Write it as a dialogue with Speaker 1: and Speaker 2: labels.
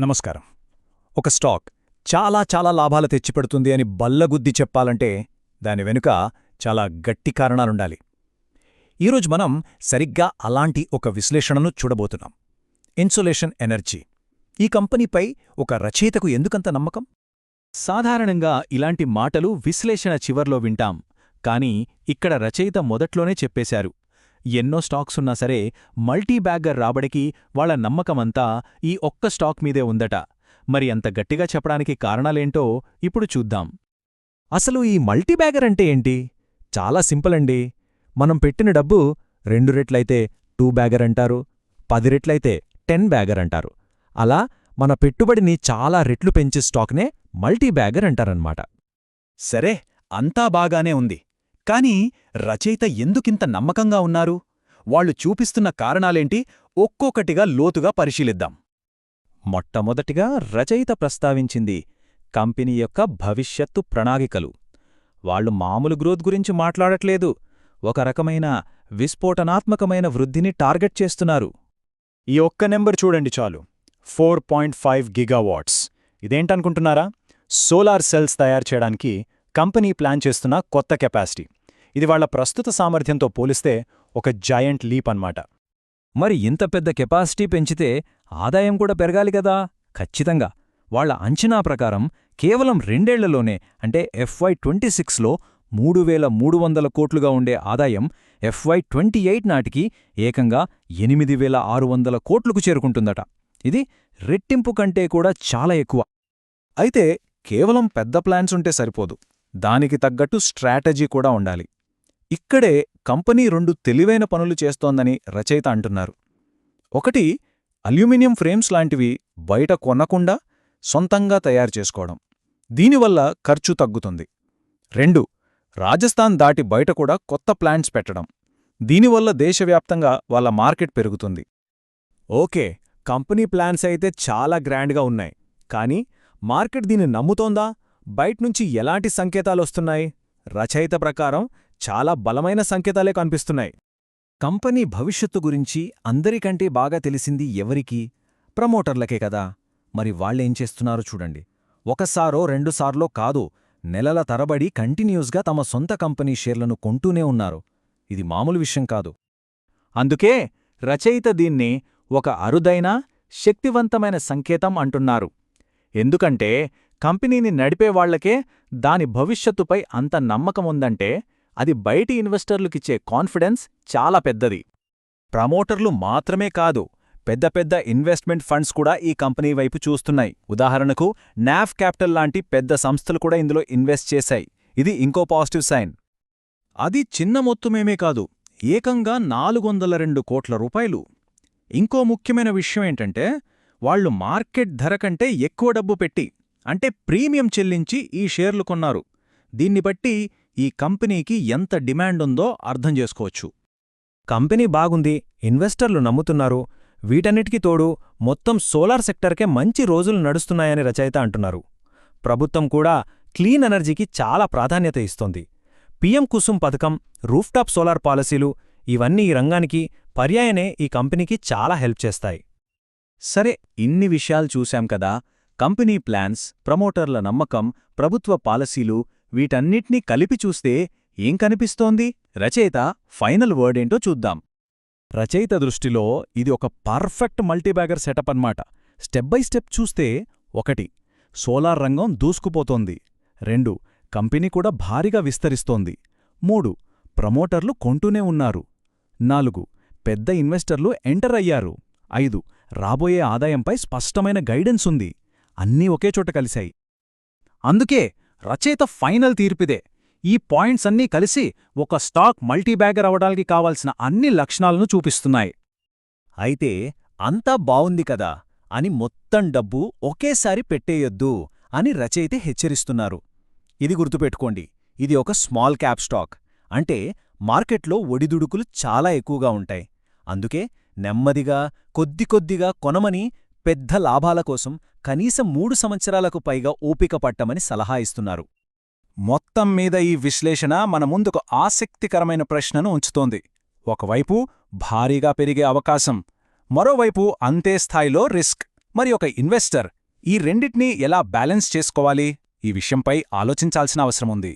Speaker 1: నమస్కారం. ఒక స్టాక్ చాలా చాలా లాభాలు తెచ్చిపెడుతుంది అని బల్లగుద్ది చెప్పాలంటే దాని వెనుక చాలా గట్టి కారణాలుండాలి. ఈరోజు మనం సరిగ్గా అలాంటి ఒక విశ్లేషణను చూడబోతున్నాం. Insulation energy. ఈ కంపెనీపై ఒక రచయితకు ఎందుకంత నమ్మకం?
Speaker 2: సాధారణంగా ఇలాంటి మాటలు విశ్లేషణ చివర్లో వింటాం కానీ ఇక్కడ రచయిత మొదట్లోనే చెప్పేశారు. ఎన్నో స్టాక్సున్నా సరే మల్టీబ్యాగర్ రాబడికి వాళ్ళ నమ్మకమంతా ఈ ఒక్క స్టాక్ మీదే ఉందట. మరి అంత గట్టిగా చెప్పడానికి కారణాలేంటో ఇప్పుడు చూద్దాం.
Speaker 1: అసలు ఈ మల్టీబ్యాగర్ అంటే ఏంటి? చాలా సింపుల్ అండి. మనం పెట్టిన డబ్బు రెండు రెట్లయితే టూ బ్యాగర్ అంటారు పది రెట్లయితే టెన్ బ్యాగర్ అంటారు. అలా మన పెట్టుబడిని చాలా రెట్లు పెంచే స్టాక్నే మల్టీబ్యాగర్ అంటారన్నమాట.
Speaker 3: సరే అంతా బాగానే ఉంది. కాని రచయిత ఎందుకింత నమ్మకంగా ఉన్నారు? వాళ్ళు చూపిస్తున్న కారణాలేంటి? ఒక్కొక్కటిగా లోతుగా పరిశీలిద్దాం.
Speaker 1: మొట్టమొదటిగా రచయిత ప్రస్తావించింది కంపెనీ యొక్క భవిష్యత్తు ప్రణాళికలు. వాళ్ళు మామూలు గ్రోత్ గురించి మాట్లాడట్లేదు. ఒక రకమైన విస్ఫోటనాత్మకమైన వృద్ధిని టార్గెట్ చేస్తున్నారు.
Speaker 3: ఈ ఒక్క నెంబర్ చూడండి చాలు. Four point five gigawatts. ఇదేంటనుకుంటున్నారా? Solar cells తయారు చేయడానికి కంపెనీ ప్లాన్ చేస్తున్న కొత్త కెపాసిటీ. ఇది వాళ్ళ ప్రస్తుత సామర్థ్యంతో పోలిస్తే ఒక జాయింట్ లీప్ అన్నమాట.
Speaker 1: మరి ఇంత పెద్ద కెపాసిటీ పెంచితే ఆదాయం కూడా పెరగాలి కదా? ఖచ్చితంగా. వాళ్ళ అంచనా ప్రకారం కేవలం రెండేళ్ళలోనే అంటే ఎఫ్వై ట్వంటీ సిక్స్లో మూడు వేల మూడు వందల కోట్లుగా ఉండే ఆదాయం ఎఫ్వై ట్వంటీ ఎయిట్ నాటికి ఏకంగా ఎనిమిది వేల ఆరు వందల కోట్లకు చేరుకుంటుందట. ఇది రెట్టింపు కంటే కూడా చాలా ఎక్కువ.
Speaker 3: అయితే కేవలం పెద్ద ప్లాన్స్ ఉంటే సరిపోదు. దానికి తగ్గట్టు స్ట్రాటజీ కూడా ఉండాలి. ఇక్కడే కంపెనీ రెండు తెలివైన పనులు చేస్తోందని రచయిత అంటున్నారు. ఒకటి అల్యూమినియం ఫ్రేమ్స్ లాంటివి బయట కొనకుండా సొంతంగా తయారు చేసుకోవడం. దీనివల్ల ఖర్చు తగ్గుతుంది. రెండు రాజస్థాన్ దాటి బయట కూడా కొత్త ప్లాంట్స్ పెట్టడం. దీనివల్ల దేశవ్యాప్తంగా వాళ్ళ మార్కెట్ పెరుగుతుంది.
Speaker 1: ఓకే కంపెనీ ప్లాన్స్ అయితే చాలా గ్రాండ్గా ఉన్నాయి. కానీ మార్కెట్ దీన్ని నమ్ముతోందా? బయట్నుంచి ఎలాంటి సంకేతాలొస్తున్నాయి రచయిత ప్రకారం చాలా బలమైన సంకేతాలే కనిపిస్తున్నాయి. కంపెనీ భవిష్యత్తు గురించి అందరికంటే బాగా తెలిసింది ఎవరికి? ప్రమోటర్లకే కదా. మరి వాళ్ళేం చేస్తున్నారో చూడండి. ఒకసారో రెండుసార్లో కాదు నెలల తరబడి కంటిన్యూస్గా తమ సొంత కంపెనీ షేర్లను కొంటూనే ఉన్నారు. ఇది మామూలు విషయం కాదు.
Speaker 2: అందుకే రచయిత దీన్ని ఒక అరుదైన శక్తివంతమైన సంకేతం అంటున్నారు. ఎందుకంటే కంపెనీని నడిపేవాళ్ళకే దాని భవిష్యత్తుపై అంత నమ్మకముందంటే అది బయటి ఇన్వెస్టర్లకిచ్చే కాన్ఫిడెన్స్ చాలా పెద్దది.
Speaker 3: ప్రమోటర్లు మాత్రమే కాదు పెద్ద పెద్ద ఇన్వెస్ట్మెంట్ ఫండ్స్ కూడా ఈ కంపెనీ వైపు చూస్తున్నాయి. ఉదాహరణకు నాఫ్ క్యాపిటల్ లాంటి పెద్ద సంస్థలు కూడా ఇందులో ఇన్వెస్ట్ చేశాయి. ఇది ఇంకో పాజిటివ్ సైన్. అది చిన్న మొత్తమేమే కాదు ఏకంగా నాలుగొందల రెండు కోట్ల రూపాయలు. ఇంకో ముఖ్యమైన విషయం ఏంటంటే వాళ్ళు మార్కెట్ ధర కంటే ఎక్కువ డబ్బు పెట్టి అంటే ప్రీమియం చెల్లించి ఈ షేర్లు కొన్నారు. దీన్ని బట్టి ఈ కంపెనీకి ఎంత డిమాండ్ ఉందో అర్థం చేసుకోవచ్చు.
Speaker 1: కంపెనీ బాగుంది ఇన్వెస్టర్లు నమ్ముతున్నారు వీటన్నిటికీ తోడు మొత్తం సోలార్ సెక్టర్కే మంచి రోజులు నడుస్తున్నాయని రచయిత అంటున్నారు. ప్రభుత్వం కూడా క్లీన్ ఎనర్జీకి చాలా ప్రాధాన్యత ఇస్తోంది. పీఎం కుసుమ్ పథకం రూఫ్టాప్ సోలార్ పాలసీలు ఇవన్నీ ఈ రంగానికి పర్యాయనే ఈ కంపెనీకి చాలా హెల్ప్ చేస్తాయి.
Speaker 3: సరే ఇన్ని విషయాలు చూశాం కదా కంపెనీ ప్లాన్స్ ప్రమోటర్ల నమ్మకం ప్రభుత్వ పాలసీలు వీటన్నిట్నీ కలిపి చూస్తే ఏం కనిపిస్తోంది? రచయిత ఫైనల్ వర్డేంటో చూద్దాం.
Speaker 1: రచయిత దృష్టిలో ఇది ఒక పర్ఫెక్ట్ మల్టీబ్యాగర్ సెటప్ అన్నమాట. స్టెప్ బై స్టెప్ చూస్తే ఒకటి సోలార్ రంగం దూసుకుపోతోంది. రెండు కంపెనీ కూడా భారీగా విస్తరిస్తోంది. మూడు ప్రమోటర్లు కొంటూనే ఉన్నారు. నాలుగు పెద్ద ఇన్వెస్టర్లు ఎంటర్ అయ్యారు. ఐదు రాబోయే ఆదాయంపై స్పష్టమైన గైడెన్స్ ఉంది. అన్నీ ఒకేచోట కలిశాయి.
Speaker 3: అందుకే రచయిత ఫైనల్ తీర్పిదే. ఈ పాయింట్స్ అన్నీ కలిసి ఒక స్టాక్ మల్టీబ్యాగర్ అవడానికి కావాల్సిన అన్ని లక్షణాలను చూపిస్తున్నాయి.
Speaker 1: అయితే అంతా బావుంది కదా అని మొత్తం డబ్బు ఒకేసారి పెట్టేయొద్దు అని రచయిత హెచ్చరిస్తున్నారు. ఇది గుర్తుపెట్టుకోండి ఇది ఒక స్మాల్ క్యాప్ స్టాక్. అంటే మార్కెట్లో ఒడిదుడుకులు చాలా ఎక్కువగా ఉంటాయి. అందుకే నెమ్మదిగా కొద్ది కొద్దిగా కొనమని పెద్ద లాభాల కోసం కనీసం మూడు సంవత్సరాలకు పైగా ఓపిక పట్టమని సలహా ఇస్తున్నారు.
Speaker 3: మొత్తం మీద ఈ విశ్లేషణ మన ముందుకు ఆసక్తికరమైన ప్రశ్నను ఉంచుతోంది. ఒకవైపు భారీగా పెరిగే అవకాశం మరోవైపు అంతే స్థాయిలో రిస్క్. మరి ఒక ఇన్వెస్టర్ ఈ రెండిటినీ ఎలా బ్యాలెన్స్ చేసుకోవాలి? ఈ విషయంపై ఆలోచించాల్సిన అవసరముంది